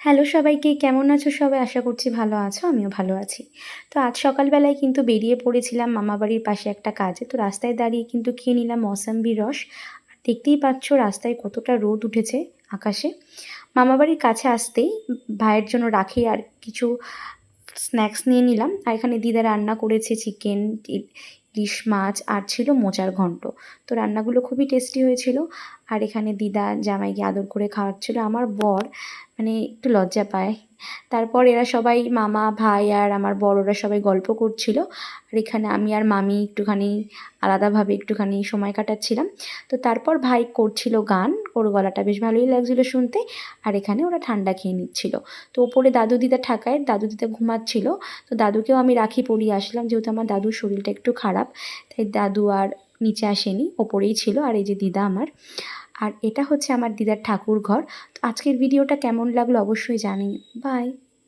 Hello সবাইকে, কেমন আছো সবাই? আশা করছি ভালো আছো, আমিও ভালো আছি। তো আজ সকালবেলায় কিন্তু বেরিয়ে পড়েছিলাম মামাবাড়ির পাশে একটা কাজে। তো রাস্তায় দাঁড়িয়ে কিন্তু খেয়ে নিলাম মৌসাম্বি রস। আর দেখতেই পাচ্ছ রাস্তায় কতটা রোদ উঠেছে আকাশে। মামাবাড়ির কাছে আসতেই ভাইয়ের জন্য রাখি আর কিছু স্ন্যাক্স নিয়ে নিলাম। আর এখানে দিদা রান্না করেছে চিকেন, ইলিশ মাছ আর ছিল মোচার ঘন্ট। তো রান্নাগুলো খুবই টেস্টি হয়েছিল। আর এখানে দিদা জামাইকে আদর করে খাওয়াচ্ছিল। আমার বর মানে একটু লজ্জা পায়। তারপর এরা সবাই মামা, ভাই আর আমার বড়রা সবাই গল্প করছিল। আর এখানে আমি আর মামি একটুখানি আলাদাভাবে একটুখানি সময় কাটাচ্ছিলাম। তো তারপর ভাই করছিল গান, ওর গলাটা বেশ ভালোই লাগছিল শুনতে। আর এখানে ওরা ঠান্ডা খেয়ে নিচ্ছিল। তো ওপরে দাদু দিদা ঠাকায় দাদু দিদা ঘুমাচ্ছিল। তো দাদুকেও আমি রাখি পরিয়ে আসলাম, যেহেতু আমার দাদুর শরীরটা একটু খারাপ। তাই দাদু আর নিচে আসেনি, ওপরেই ছিল। আর এই যে দিদা আমার আর এটা হচ্ছে আমার দিদার ঠাকুর ঘর তো আজকের ভিডিওটা কেমন লাগল অবশ্যই জানি বাই।